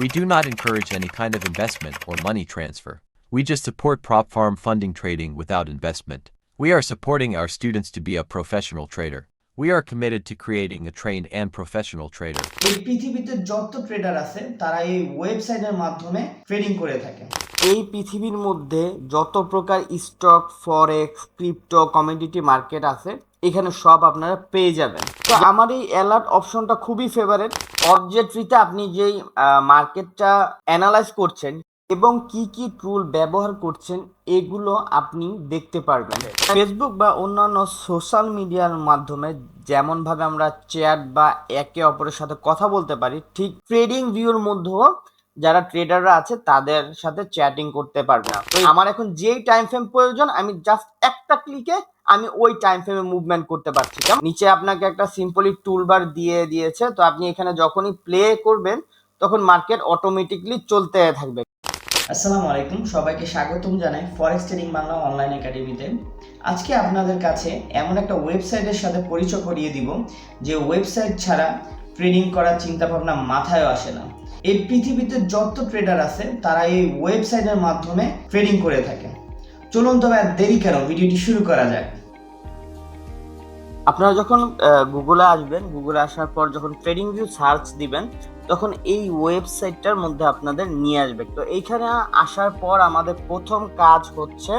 We do not encourage any kind of investment or money transfer. We just support prop farm funding trading without investment. We are supporting our students to be a professional trader. We are committed to creating a trained and professional trader. এই পৃথিবীতে যত tedder আছে তারা এই ওয়েবসাইটের মাধ্যমে trading করে থাকে এই পৃথিবীর মধ্যে যত প্রকার stock forex crypto commodity market আছে, এখানে সব আপনারা পেয়ে যাবেন। তো আমার এই অ্যালার্ট অপশনটা খুবই ফেভারেট অবজেক্টরিতে আপনি যেই মার্কেটটা অ্যানালাইজ করছেন এবং কি কি টুল ব্যবহার করছেন, এগুলো আপনি দেখতে পারবেন। ফেসবুক বা অন্যান্য সোশ্যাল মিডিয়ার মাধ্যমে যেমনভাবে আমরা চ্যাট বা একে অপরের সাথে কথা বলতে পারি, ঠিক ট্রেডিং ভিউর মধ্যেও যারা ট্রেডাররা আছে, তাদের সাথে চ্যাটিং করতে পারবে না। তো আমার এখন যেই টাইম ফ্রেম প্রয়োজন, আমি জাস্ট একটা ক্লিকে আমি ওই টাইম ফ্রেমে মুভমেন্ট করতে পারছি? নিচে আপনাকে একটা সিম্পলি টুলবার দিয়ে দিয়েছে। তো আপনি এখানে যখনই প্লে করবেন, তখন মার্কেট অটোমেটিকলি চলতে থাকবে। আসসালামু আলাইকুম। সবাইকে স্বাগতম জানাই ফরেক্স ট্রেডিং বাংলা অনলাইন একাডেমিতে আজকে আপনাদের কাছে এমন একটা ওয়েবসাইটের সাথে পরিচয় করিয়ে দিব, যে ওয়েবসাইট ছাড়া ট্রেডিং করার চিন্তাভাবনা মাথায় আসে না। এই পৃথিবীতে যত ট্রেডার আছে, তারা এই ওয়েবসাইটের মাধ্যমে ট্রেডিং করে থাকে। চলুন তবে আর দেরি কেন, ভিডিওটি শুরু করা যাক। আপনারা যখন গুগলে আসবেন গুগলে আসার পর যখন ট্রেডিং ভিউ সার্চ দিবেন, তখন এই ওয়েবসাইটটার মধ্যে আপনাদের নিয়ে আসবে। তো এইখানে আসার পর আমাদের প্রথম কাজ হচ্ছে,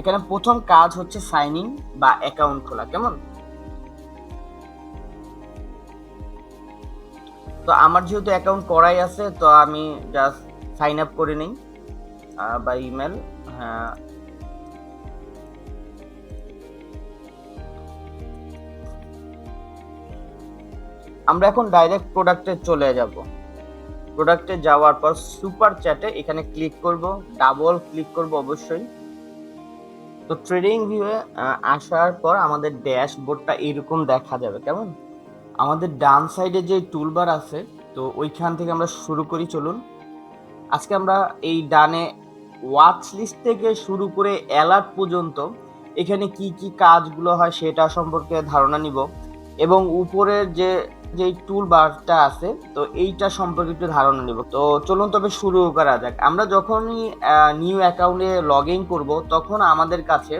এখানে প্রথম কাজ হচ্ছে সাইন ইন বা অ্যাকাউন্ট খোলা, কেমন? তো আমার যেহেতু অ্যাকাউন্ট করাই আছে, তো আমি জাস্ট সাইন আপ করে নিই বা ইমেল হ্যাঁ। আমরা এখন ডাইরেক্ট প্রোডাক্টে চলে যাব। প্রোডাক্টে যাওয়ার পর সুপার চ্যাটে এখানে ক্লিক করব ডাবল ক্লিক করব অবশ্যই। তো ট্রেডিং ভিউয়ে আসার পর আমাদের ড্যাশবোর্ডটা এরকম দেখা যাবে, কেমন? আমাদের ডান সাইডে যে টুলবার আছে, তো ওইখান থেকে আমরা শুরু করি, চলুন। আজকে আমরা এই ডানে ওয়াচ লিস্ট থেকে শুরু করে অ্যালার্ট পর্যন্ত এখানে কি কি কাজগুলো হয় সেটা সম্পর্কে ধারণা নিব। এবং উপরের যে যে টুল বারটা আছে, তো এইটা সম্পর্কে একটু ধারণা নিব। তো চলুন তবে শুরু করা যাক। আমরা যখনই নিউ অ্যাকাউন্টে লগ ইন করব, তখন আমাদের কাছে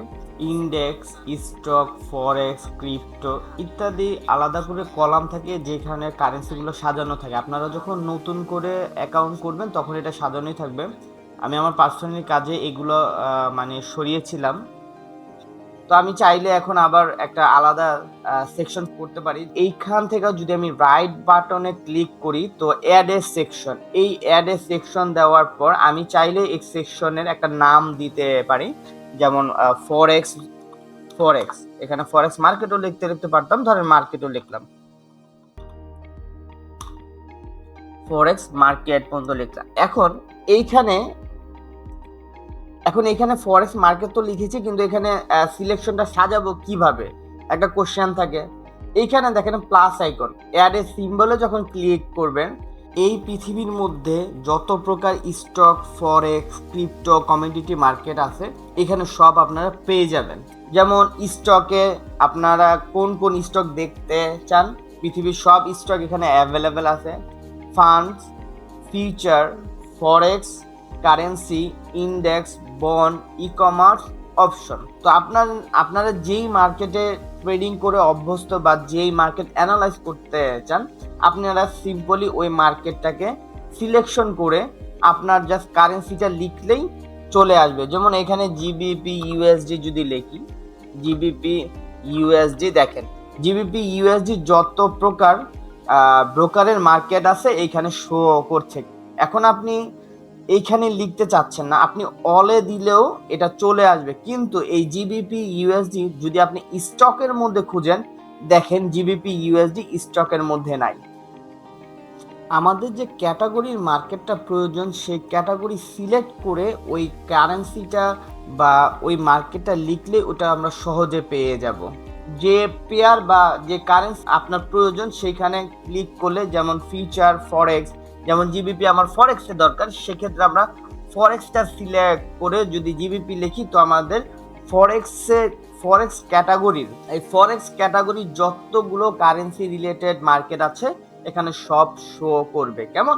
ইন্ডেক্স স্টক ফরেক্স ক্রিপ্টো ইত্যাদি আলাদা করে কলাম থাকে যেখানে কারেন্সিগুলো সাজানো থাকে। আপনারা যখন নতুন করে অ্যাকাউন্ট করবেন তখন এটা সাজানোই থাকবে। আমি আমার পার্সোনালি কাজে এগুলো মানে সরিয়েছিলাম। তো আমি চাইলে এখন আবার একটা আলাদা সেকশন করতে পারি। এইখান থেকে যদি আমি রাইট বাটনে ক্লিক করি, তো অ্যাড এ সেকশন এই অ্যাড এ সেকশন দেওয়ার পর আমি চাইলে এই সেকশনের একটা নাম দিতে পারি। যেমন ফরেক্স ফরেক্স এখানে ফরেক্স মার্কেটও লিখতে লিখতে পারতাম, ধরেন মার্কেটও লিখলাম। ফরেক্স মার্কেট পর্যন্ত লিখলাম। এখন এইখানে, এখন এখানে ফরেক্স মার্কেট তো লিখেছি, কিন্তু এখানে সিলেকশনটা সাজাবো কীভাবে? একটা কোশ্চেন থাকে। এইখানে দেখেন প্লাস আইকন অ্যাড এ সিম্বলে যখন ক্লিক করবেন এই পৃথিবীর মধ্যে যত প্রকার stock forex crypto commodity market আছে, এখানে সব আপনারা পেয়ে যাবেন। যেমন স্টকে আপনারা কোন কোন স্টক দেখতে চান, পৃথিবীর সব স্টক এখানে অ্যাভেলেবেল আছে। Funds future forex currency index bond e commerce option তো আপনার, আপনারা যেই মার্কেটে ট্রেডিং করে অভ্যস্ত বা যেই মার্কেট অ্যানালাইজ করতে চান, আপনারা সিম্পলি ওই মার্কেটটাকে সিলেকশন করে আপনার জাস্ট কারেন্সিটা লিখলেই চলে আসবে। যেমন এখানে জিবিপি ইউএসডি যদি লিখি জিবিপি ইউএসডি দেখেন। জিবিপি ইউএসডি যত প্রকার ব্রোকারের মার্কেট আছে, এইখানে শো করছে। এখন আপনি এইখানে লিখতে চাচ্ছেন না। আপনি অলে দিলেও এটা চলে আসবে। কিন্তু এই জিবিপি ইউএসডি যদি আপনি স্টকের মধ্যে খুঁজেন, দেখেন জিবিপি ইউএসডি স্টকের মধ্যে নাই। আমাদের যে ক্যাটাগরির মার্কেটটা প্রয়োজন, সেই ক্যাটাগরি সিলেক্ট করে ওই কারেন্সিটা বা ওই মার্কেটটা লিখলে ওটা আমরা সহজে পেয়ে যাব। যে পেয়ার বা যে কারেন্সি আপনার প্রয়োজন সেইখানে ক্লিক করলে যেমন ফিউচার ফরেক্স যেমন জিবিপি আমার ফরেক্সের দরকার, সেক্ষেত্রে আমরা ফরেক্সটা সিলেক্ট করে যদি জিবিপি লিখি, তো আমাদের ফরেক্সের ফরেক্স ক্যাটাগরির এই ফরেক্স ক্যাটাগরির যতগুলো কারেন্সি রিলেটেড মার্কেট আছে, এখানে সব শো করবে। কেমন?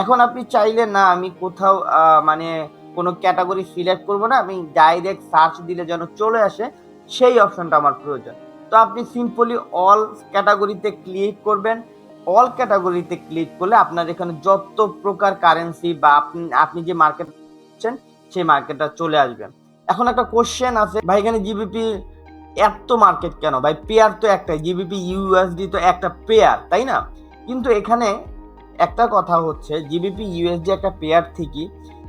এখন আপনি চাইলে না, আমি কোথাও মানে কোনো ক্যাটাগরি সিলেক্ট করব না, আমি ডাইরেক্ট সার্চ দিলে যেন চলে আসে, সেই অপশনটা আমার প্রয়োজন। তো আপনি সিম্পলি অল ক্যাটাগরিতে ক্লিক করবেন অল ক্যাটাগরিতে ক্লিক করলে আপনার এখানে যত প্রকার কারেন্সি বা আপনি আপনি যে মার্কেট করছেন সেই মার্কেটটা চলে আসবে। এখন একটা কোশ্চেন আছে, ভাই এখানে জিবিপি এত মার্কেট কেন? ভাই পেয়ার তো একটাই জিবিপি ইউএসডি তো একটা পেয়ার তাই না? কিন্তু এখানে একটা কথা হচ্ছে জিবিপি ইউএসডি একটা পেয়ার ঠিকই,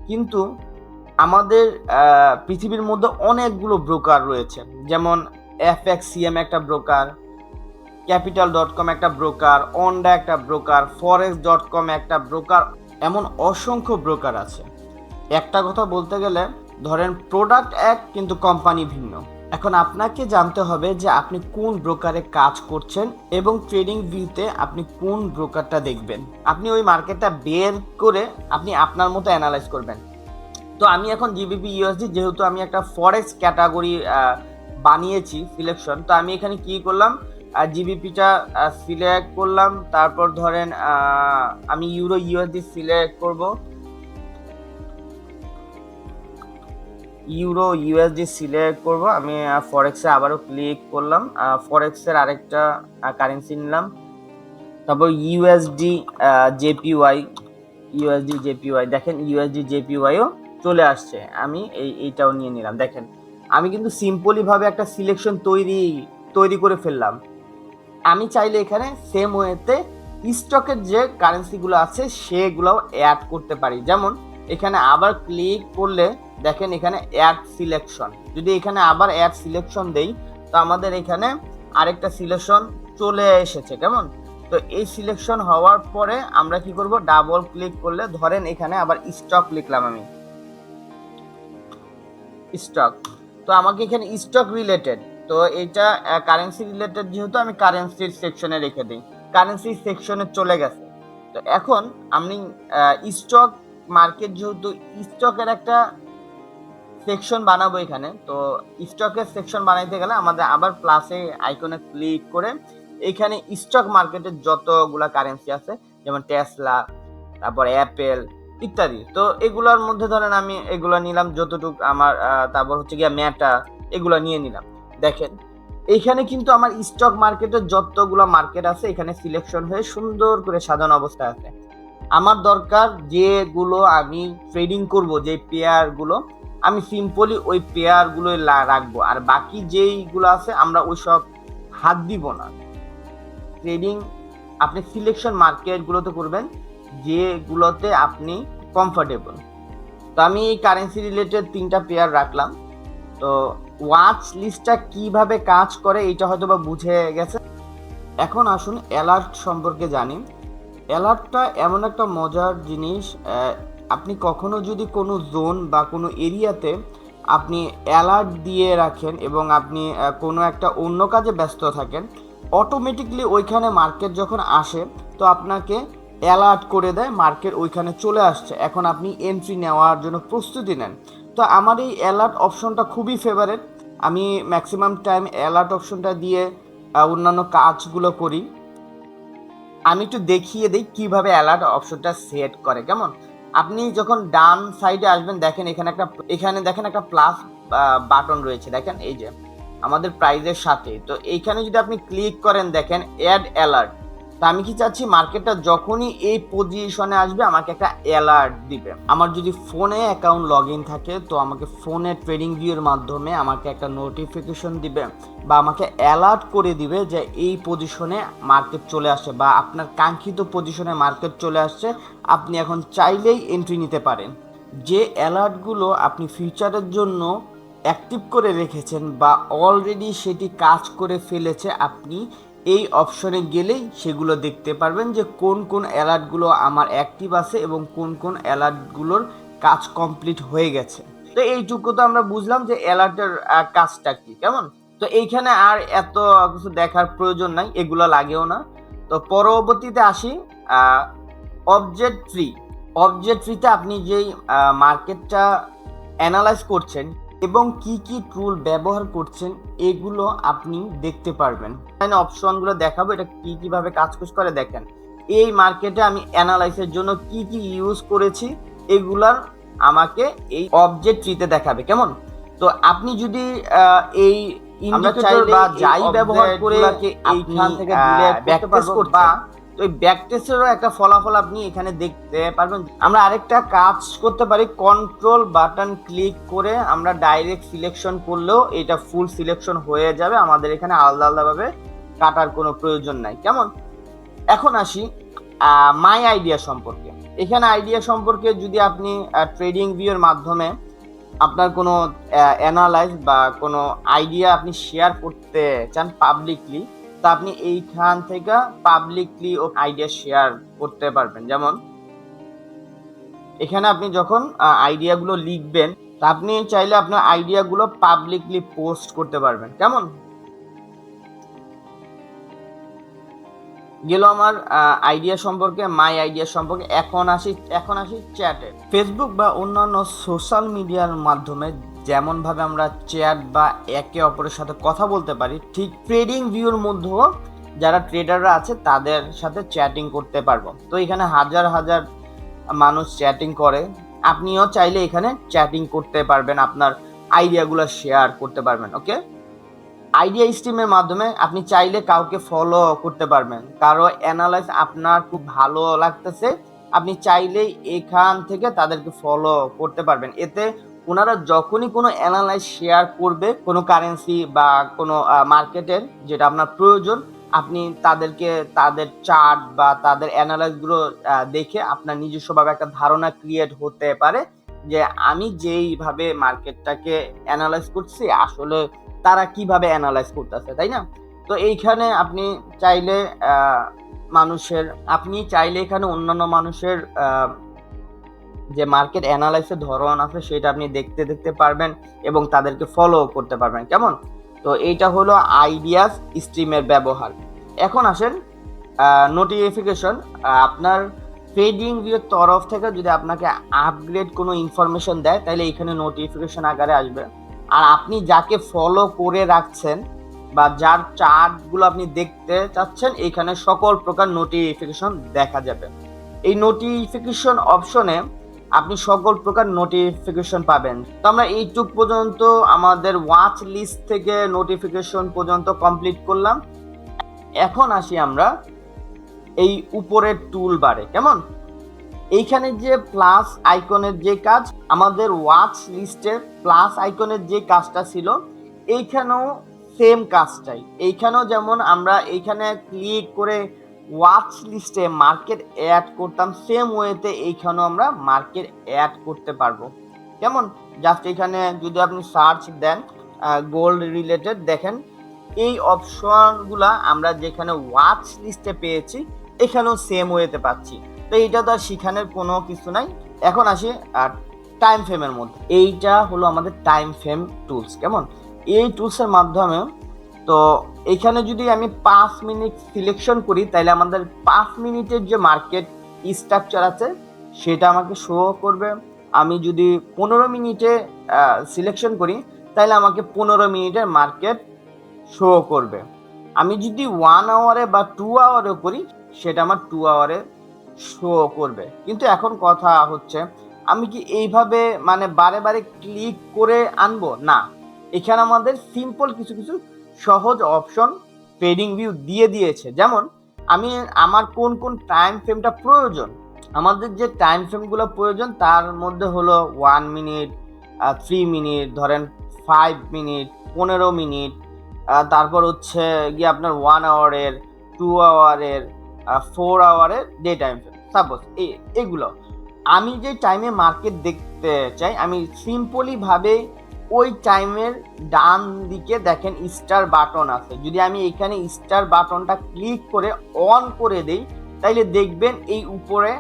কিন্তু আমাদের পৃথিবীর মধ্যে অনেকগুলো ব্রোকার রয়েছে। যেমন এফ একটা ব্রোকার ক্যাপিটাল ডট কম একটা ব্রোকার অন্ডা একটা ব্রোকার ফরেক্স ডট কম একটা ব্রোকার, এমন অসংখ্য ব্রোকার আছে। একটা কথা বলতে গেলে, ধরেন প্রোডাক্ট এক, কিন্তু কোম্পানি ভিন্ন। এখন আপনাকে জানতে হবে যে আপনি কোন ব্রোকারে কাজ করছেন এবং ট্রেডিং ভিউতে আপনি কোন ব্রোকারটা দেখবেন। আপনি ওই মার্কেটটা বের করে আপনি আপনার মতো অ্যানালাইজ করবেন। তো আমি এখন জিবিপি ইউএসডি যেহেতু আমি একটা ফরেক্স ক্যাটাগরি বানিয়েছি সিলেকশন তো আমি এখানে কি করলাম? জিবিপিটা সিলেক্ট করলাম। তারপর ধরেন আমি ইউরো ইউএসডি সিলেক্ট করব। ইউরো ইউএসডি সিলেক্ট করব। আমি ফরেক্সে আবারও ক্লিক করলাম। ফরেক্সের আরেকটা কারেন্সি নিলাম। তারপর ইউএসডি জেপিওয়াই ইউএসডি জেপিওয়াই দেখেন ইউএসডি জেপিওয়াইও চলে আসছে। আমি এই, এইটাও নিয়ে নিলাম। দেখেন, আমি কিন্তু সিম্পলি ভাবে একটা সিলেকশন তৈরি তৈরি করে ফেললাম। আমি চাইলে এখানে সেম ওয়েতে স্টকের যে কারেন্সিগুলো আছে সেগুলোও অ্যাড করতে পারি। যেমন, এখানে আবার ক্লিক করলে দেখেন এখানে অ্যাড সিলেকশন যদি এখানে আবার অ্যাড সিলেকশন দেই, তো আমাদের এখানে আরেকটা সিলেকশন চলে এসেছে, কেমন? তো এই সিলেকশন হওয়ার পরে আমরা কি করব? ডাবল ক্লিক করলে ধরেন এখানে আবার স্টক লিখলাম আমি। স্টক তো আমাকে এখানে স্টক রিলেটেড তো এটা কারেন্সি রিলেটেড যেহেতু আমি কারেন্সির সেকশনে রেখে দিই কারেন্সি সেকশনে চলে গেছে। তো এখন আমি স্টক মার্কেট যেহেতু স্টকের একটা সেকশন বানাবো এখানে, তো স্টকের সেকশন বানাইতে গেলে আমাদের আবার প্লাসে আইকনে ক্লিক করে এখানে স্টক মার্কেটের যতগুলা কারেন্সি আছে, যেমন টেসলা তারপর অ্যাপেল ইত্যাদি। তো এগুলোর মধ্যে ধরেন আমি এগুলো নিলাম, যতটুকু আমার তারপর হচ্ছে গিয়ে ম্যাটা এগুলো নিয়ে নিলাম। দেখেন এইখানে কিন্তু আমার স্টক মার্কেটের যতগুলো মার্কেট আছে, এখানে সিলেকশন হয়ে সুন্দর করে সাজানো অবস্থায় আছে। আমার দরকার যেগুলো আমি ট্রেডিং করব, যে পেয়ারগুলো আমি সিম্পলি ওই পেয়ারগুলো রাখব। আর বাকি যেইগুলো আছে, আমরা ওই সব হাত দিব না। ট্রেডিং আপনি সিলেকশন মার্কেটগুলোতে করবেন, যেগুলোতে আপনি কমফোর্টেবল তো আমি এই কারেন্সি রিলেটেড তিনটা পেয়ার রাখলাম। তো ওয়াচ লিস্টটা কীভাবে কাজ করে এটা হয়তো বা বুঝে গেছে। এখন আসুন অ্যালার্ট সম্পর্কে জানি। অ্যালার্টটা এমন একটা মজার জিনিস আপনি কখনো যদি কোনো জোন বা কোনো এরিয়াতে আপনি অ্যালার্ট দিয়ে রাখেন এবং আপনি কোনো একটা অন্য কাজে ব্যস্ত থাকেন অটোমেটিকলি ওইখানে মার্কেট যখন আসে, তো আপনাকে অ্যালার্ট করে দেয় মার্কেট ওইখানে চলে আসছে। এখন আপনি এন্ট্রি নেওয়ার জন্য প্রস্তুতি নেন। তো আমার এই অ্যালার্ট অপশনটা খুবই ফেভারেট আমি ম্যাক্সিমাম টাইম অ্যালার্ট অপশনটা দিয়ে অন্যান্য কাজগুলো করি। আমি একটু দেখিয়ে দিই কীভাবে অ্যালার্ট অপশনটা সেট করে, কেমন? আপনি যখন ডান সাইডে আসবেন, দেখেন এখানে একটা, এখানে দেখেন একটা প্লাস বাটন রয়েছে। দেখেন এই যে, আমাদের প্রাইজের সাথে। তো এইখানে যদি আপনি ক্লিক করেন, দেখেন অ্যাড অ্যালার্ট তা আমি কি চাচ্ছি মার্কেটটা যখনই এই পজিশনে আসবে, আমাকে একটা অ্যালার্ট দিবে। আমার যদি ফোনে অ্যাকাউন্ট লগ ইন থাকে, তো আমাকে ফোনে ট্রেডিং ভিউর মাধ্যমে আমাকে একটা নোটিফিকেশন দিবে বা আমাকে অ্যালার্ট করে দিবে যে এই পজিশনে মার্কেট চলে আসছে বা আপনার কাঙ্ক্ষিত পজিশনে মার্কেট চলে আসছে। আপনি এখন চাইলেই এন্ট্রি নিতে পারেন। যে অ্যালার্টগুলো আপনি ফিউচারের জন্য অ্যাক্টিভ করে রেখেছেন বা অলরেডি সেটি কাজ করে ফেলেছে, আপনি এই অপশনে গেলেই সেগুলো দেখতে পারবেন যে কোন কোন অ্যালার্টগুলো আমার অ্যাক্টিভ আছে এবং কোন কোন অ্যালার্টগুলোর কাজ কমপ্লিট হয়ে গেছে। তো এইটুকু তো আমরা বুঝলাম যে অ্যালার্টের কাজটা কি, কেমন? তো এইখানে আর এত কিছু দেখার প্রয়োজন নাই, এগুলো লাগেও না। তো পরবর্তীতে আসি অবজেক্ট ট্রি অবজেক্ট ট্রিতে আপনি যেই মার্কেটটা অ্যানালাইজ করছেন এবং কি কি টুল ব্যবহার করছেন এগুলো আপনি দেখতে পারবেন। এখানে অপশনগুলো দেখাবো এটা কি কীভাবে কাজ কুজ করে দেখেন। এই মার্কেটে আমি অ্যানালাইসের জন্য কি কি ইউজ করেছি এগুলার আমাকে এই অবজেক্ট ট্রিতে দেখাবে কেমন? তো আপনি যদি এই ইন্ডিকেটর বা যাই ব্যবহার করে এইখান থেকে ব্যাকটেস্ট করতে বা তো এই ব্যাকটেস্টেরও একটা ফলাফল আপনি এখানে দেখতে পারবেন। আমরা আরেকটা কাজ করতে পারি কন্ট্রোল বাটন ক্লিক করে আমরা ডাইরেক্ট সিলেকশন করলেও এটা ফুল সিলেকশন হয়ে যাবে। আমাদের এখানে আলাদা আলাদাভাবে কাটার কোনো প্রয়োজন নাই। কেমন? এখন আসি মাই আইডিয়া সম্পর্কে। এখানে আইডিয়া সম্পর্কে যদি আপনি ট্রেডিং ভিউর মাধ্যমে আপনার কোনো অ্যানালাইজ বা কোনো আইডিয়া আপনি শেয়ার করতে চান পাবলিকলি তা আপনি এইখান থেকে পাবলিকলি ও আইডিয়া শেয়ার করতে পারবেন। যেমন, এখানে আপনি যখন আইডিয়াগুলো লিখবেন, তা আপনি চাইলে আপনার আইডিয়াগুলো পাবলিকলি পোস্ট করতে পারবেন। কেমন? গেল আমার আইডিয়া সম্পর্কে মাই আইডিয়া সম্পর্কে, এখন আসি এখন আসি চ্যাটে ফেসবুক বা অন্যান্য সোশ্যাল মিডিয়ার মাধ্যমে যেমন ভাবে আমরা চ্যাট বা একে অপরের সাথে কথা বলতে পারি, ঠিক ট্রেডিং ভিউর মধ্যেও যারা ট্রেডাররা আছে তাদের সাথে চ্যাটিং করতে পারব। তো এখানে হাজার হাজার মানুষ চ্যাটিং করে। আপনিও চাইলে এখানে চ্যাটিং করতে পারবেন, আপনার আইডিয়াগুলো শেয়ার করতে পারবেন ওকে আইডিয়া স্ট্রিমের মাধ্যমে আপনি চাইলে কাউকে ফলো করতে পারবেন। কারও অ্যানালাইজ আপনার খুব ভালো লাগতেছে, আপনি চাইলেই এখান থেকে তাদেরকে ফলো করতে পারবেন। এতে ওনারা যখনই কোনো অ্যানালাইজ শেয়ার করবে, কোনো কারেন্সি বা কোনো মার্কেটের যেটা আপনার প্রয়োজন, আপনি তাদেরকে তাদের চার্ট বা তাদের অ্যানালাইজগুলো দেখে আপনার নিজস্বভাবে একটা ধারণা ক্রিয়েট হতে পারে যে আমি যেইভাবে মার্কেটটাকে অ্যানালাইজ করছি, আসলে তারা কীভাবে অ্যানালাইজ করতেছে, তাই না? তো এইখানে আপনি চাইলে মানুষের, আপনি চাইলে এখানে অন্যান্য মানুষের যে মার্কেট অ্যানালাইসের ধরন আছে সেটা আপনি দেখতে দেখতে পারবেন এবং তাদেরকে ফলো করতে পারবেন, কেমন? তো এইটা হলো আইডিয়াস স্ট্রিমের ব্যবহার। এখন আসেন নোটিফিকেশন আপনার ট্রেডিং ভিউর তরফ থেকে যদি আপনাকে আপগ্রেড কোনো ইনফরমেশন দেয়, তাহলে এখানে নোটিফিকেশন আকারে আসবে। আর আপনি যাকে ফলো করে রাখছেন বা যার চার্টগুলো আপনি দেখতে চাচ্ছেন, এখানে সকল প্রকার নোটিফিকেশন দেখা যাবে। এই নোটিফিকেশন অপশনে আপনি সকল প্রকার নোটিফিকেশন পাবেন। তো আমরা এইটুক পর্যন্ত আমাদের ওয়াচ লিস্ট থেকে নোটিফিকেশন পর্যন্ত কমপ্লিট করলাম। এখন আসি আমরা এই উপরের টুল বারে কেমন? এইখানে যে প্লাস আইকনের যে কাজ, আমাদের ওয়াচ লিস্টের প্লাস আইকনের যে কাজটা ছিল, এইখানেও সেম কাজটাই। এইখানেও যেমন আমরা এইখানে ক্লিক করে ওয়াচ লিস্টে মার্কেট অ্যাড করতাম সেম ওয়েতে এইখানেও আমরা মার্কেট অ্যাড করতে পারব। কেমন? জাস্ট এখানে যদি আপনি সার্চ দেন গোল্ড রিলেটেড দেখেন, এই অপশনগুলা আমরা যেখানে ওয়াচ লিস্টে পেয়েছি, এখানেও সেম ওয়েতে পাচ্ছি। তো এইটা তো আর শিখানোর কোনো কিছু নাই। এখন আসি আর টাইম ফ্রেমের মধ্যে। এইটা হলো আমাদের টাইম ফ্রেম টুলস কেমন? এই টুলসের মাধ্যমে তো এখানে যদি আমি পাঁচ মিনিট সিলেকশন করি, তাহলে আমাদের পাঁচ মিনিটের যে মার্কেট স্ট্রাকচার আছে, সেটা আমাকে শো করবে। আমি যদি পনেরো মিনিটে সিলেকশন করি, তাহলে আমাকে পনেরো মিনিটের মার্কেট শো করবে। আমি যদি ওয়ান আওয়ারে বা টু আওয়ারে করি, সেটা আমার টু আওয়ারে শো করবে। কিন্তু এখন কথা হচ্ছে, আমি কি এইভাবে মানে বারে বারে ক্লিক করে আনব? না। এখানে আমাদের সিম্পল কিছু কিছু সহজ অপশন ট্রেডিং ভিউ দিয়ে দিয়েছে। যেমন, আমি, আমার কোন কোন টাইম ফ্রেমটা প্রয়োজন? আমাদের যে টাইম ফ্রেমগুলো প্রয়োজন, তার মধ্যে হলো ওয়ান মিনিট থ্রি মিনিট ধরেন ফাইভ মিনিট পনেরো মিনিট তারপর হচ্ছে গিয়ে আপনার ওয়ান আওয়ারের টু আওয়ারের ফোর আওয়ারের ডে টাইম ফ্রেম সাপোজ এই এগুলো। আমি যে টাইমে মার্কেট দেখতে চাই, আমি সিম্পলি ভাবে ওই টাইমের ডান দিকে দেখেন স্টার বাটন আছে। যদি আমি এখানে স্টার বাটনটা ক্লিক করে অন করে দেই, তাইলে দেখবেন এই উপরে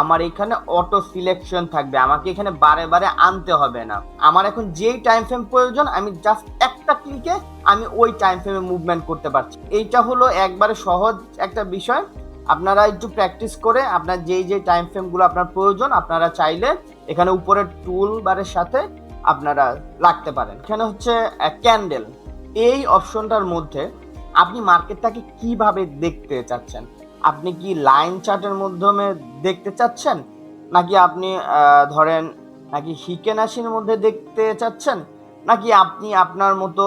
আমার এখানে অটো সিলেকশন থাকবে। আমাকে এখানে বারে বারে আনতে হবে না। আমার এখন যেই টাইম ফ্রেম প্রয়োজন, আমি জাস্ট একটা ক্লিকে আমি ওই টাইম ফ্রেমে মুভমেন্ট করতে পারছি। এইটা হলো একবারে সহজ একটা বিষয়। আপনারা একটু প্র্যাকটিস করে আপনার যেই যেই টাইম ফ্রেমগুলো আপনার প্রয়োজন, আপনারা চাইলে এখানে উপরের টুল বারের সাথে আপনারা রাখতে পারেন। এখানে হচ্ছে ক্যান্ডেল এই অপশনটার মধ্যে আপনি মার্কেটটাকে কীভাবে দেখতে চাচ্ছেন? আপনি কি লাইন চার্টের মাধ্যমে দেখতে চাচ্ছেন? নাকি আপনি ধরেন, নাকি হিকেনাশির মধ্যে দেখতে চাচ্ছেন? নাকি আপনি আপনার মতো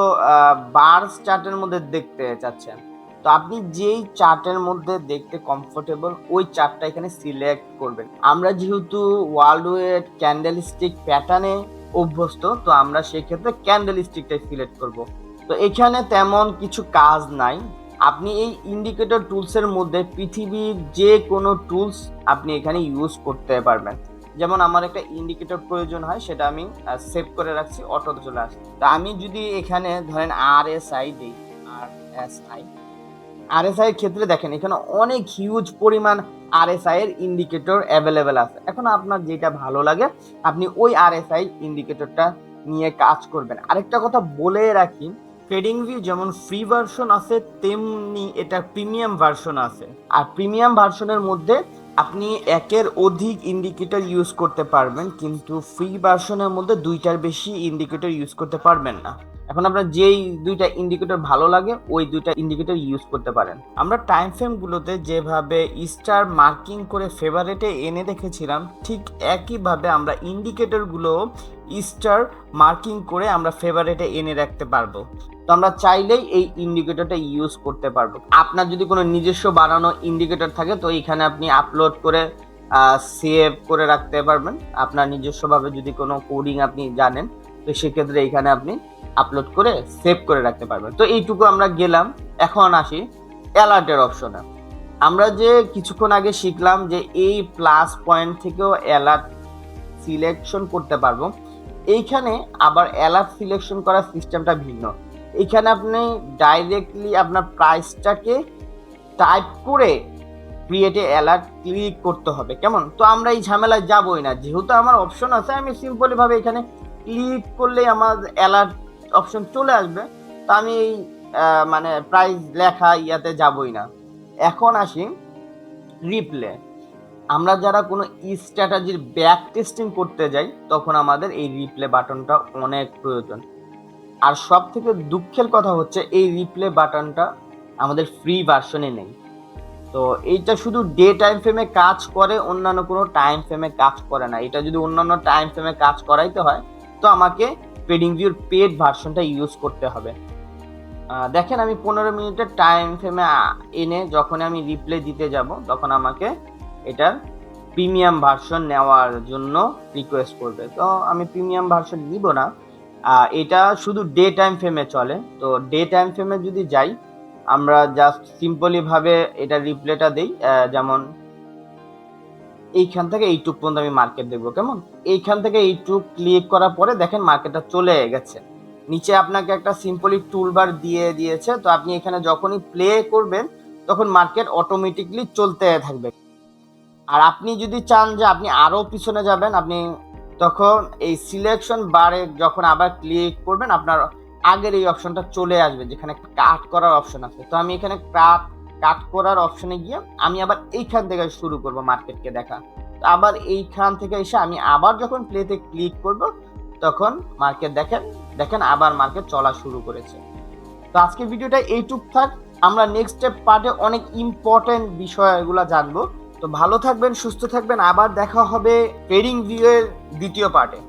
বার্স চার্টের মধ্যে দেখতে চাচ্ছেন? তো আপনি যেই চার্টের মধ্যে দেখতে কমফোর্টেবল ওই চার্টটা এখানে সিলেক্ট করবেন। আমরা যেহেতু ওয়ার্ল্ড ওয়েট ক্যান্ডেল স্টিক প্যাটার্নে অভ্যস্ত, তো আমরা সেক্ষেত্রে ক্যান্ডেল স্টিকটাই সিলেক্ট করব। তো এখানে তেমন কিছু কাজ নাই। আপনি এই ইন্ডিকেটর টুলসের মধ্যে পৃথিবীর যে কোনো টুলস আপনি এখানে ইউজ করতে পারবেন। যেমন আমার একটা ইন্ডিকেটর প্রয়োজন হয়, সেটা আমি সেভ করে রাখছি, অটোতে চলে আসে তো আমি যদি এখানে ধরেন আর এস আই দিই আর S I R S I এর ক্ষেত্রে দেখেন, এখানে অনেক হিউজ পরিমাণ আর এস আই এর ইন্ডিকেটর অ্যাভেলেবেল আছে। এখন আপনার যেটা ভালো লাগে, আপনি ওই আর এস আই ইন্ডিকেটরটা নিয়ে কাজ করবেন। আরেকটা কথা বলে রাখি ট্রেডিং ভিউ যেমন ফ্রি ভার্সন আছে, তেমনি এটা প্রিমিয়াম ভার্সন আছে। আর প্রিমিয়াম ভার্সনের মধ্যে আপনি একের অধিক ইন্ডিকেটর ইউজ করতে পারবেন, কিন্তু ফ্রি ভার্সনের মধ্যে দুইটার বেশি ইন্ডিকেটর ইউজ করতে পারবেন না। এখন আপনার যেই দুইটা ইন্ডিকেটর ভালো লাগে, ওই দুইটা ইন্ডিকেটর ইউজ করতে পারেন। আমরা টাইম ফ্রেমগুলোতে যেভাবে স্টার মার্কিং করে ফেভারেটে এনে দেখেছিলাম ঠিক একইভাবে আমরা ইন্ডিকেটরগুলো স্টার মার্কিং করে আমরা ফেভারেটে এনে রাখতে পারব। তো আমরা চাইলেই এই ইন্ডিকেটরটা ইউজ করতে পারব। আপনার যদি কোনো নিজস্ব বানানো ইন্ডিকেটর থাকে, তো এখানে আপনি আপলোড করে সেভ করে রাখতে পারবেন। আপনার নিজস্বভাবে যদি কোনো কোডিং আপনি জানেন তো সেক্ষেত্রে এখানে আপনি আপলোড করে সেভ করে রাখতে পারবেন। তো এইটুকু আমরা গেলাম। এখন আসি অ্যালার্টের অপশনে। আমরা যে কিছুক্ষণ আগে শিখলাম যে এই প্লাস পয়েন্ট থেকেও অ্যালার্ট সিলেকশন করতে পারব, এইখানে আবার অ্যালার্ট সিলেকশন করার সিস্টেমটা ভিন্ন। এখানে আপনি ডাইরেক্টলি আপনার প্রাইসটাকে টাইপ করে ক্রিয়েটে অ্যালার্ট ক্লিক করতে হবে। কেমন? তো আমরা এই ঝামেলায় যাবই না। যেহেতু আমার অপশন আছে, আমি সিম্পলি ভাবে এখানে ক্লিক করলেই আমার অ্যালার্ট অপশন চলে আসবে। তো আমি এই মানে প্রাইস লেখা ইয়াতে যাবই না। এখন আসি রিপ্লে আমরা যারা কোনো স্ট্র্যাটাজির ব্যাক টেস্টিং করতে যাই, তখন আমাদের এই রিপ্লে বাটনটা অনেক প্রয়োজন। আর সব থেকে দুঃখের কথা হচ্ছে, এই রিপ্লে বাটনটা আমাদের ফ্রি ভার্সনে নেই। তো এইটা শুধু ডে টাইম ফ্রেমে কাজ করে, অন্যান্য কোনো টাইম ফ্রেমে কাজ করে না। এটা যদি অন্যান্য টাইম ফ্রেমে কাজ করাইতে হয় তো আমাকে ট্রেডিং ভিউর পেড ভার্সনটা ইউজ করতে হবে। দেখেন আমি পনেরো মিনিটের টাইম ফ্রেমে এনে যখন আমি রিপ্লে দিতে যাব, তখন আমাকে এটার প্রিমিয়াম ভার্সন নেওয়ার জন্য রিকোয়েস্ট করবে। তো আমি প্রিমিয়াম ভার্সন নিব না। এটা শুধু ডে টাইম ফ্রেমে চলে। তো ডে টাইম ফ্রেমে যদি যাই, আমরা জাস্ট সিম্পলিভাবে এটা রিপ্লেটা দেই। যেমন এইখান থেকে এইটুক পর্যন্ত আমি মার্কেট দেখব, কেমন? এইখান থেকে এইটুক ক্লিক করার পরে দেখেন মার্কেটটা চলে গেছে। নিচে আপনাকে একটা সিম্পলি টুলবার দিয়ে দিয়েছে, তো আপনি এখানে যখনই প্লে করবেন, তখন মার্কেট অটোমেটিকলি চলতে থাকবে। আর আপনি যদি চান যে আপনি আরও পিছনে যাবেন, আপনি তখন এই সিলেকশন বারে যখন আবার ক্লিক করবেন, আপনার আগের এই অপশনটা চলে আসবে, যেখানে কাট করার অপশন আছে। তো আমি এখানে কাট কাট করার অপশনে গিয়ে আমি আবার এইখান থেকে শুরু করব মার্কেটকে দেখা। তো আবার এইখান থেকে এসে আমি আবার যখন প্লেতে ক্লিক করব, তখন মার্কেট দেখেন দেখেন আবার মার্কেট চলা শুরু করেছে। তো আজকের ভিডিওটা এইটুক থাক। আমরা নেক্সট স্টেপ পার্টে অনেক ইম্পর্টেন্ট বিষয়গুলো জানব। তো ভালো থাকবেন, সুস্থ থাকবেন। আবার দেখা হবে ট্রেডিং ভিউ এর দ্বিতীয় পার্টে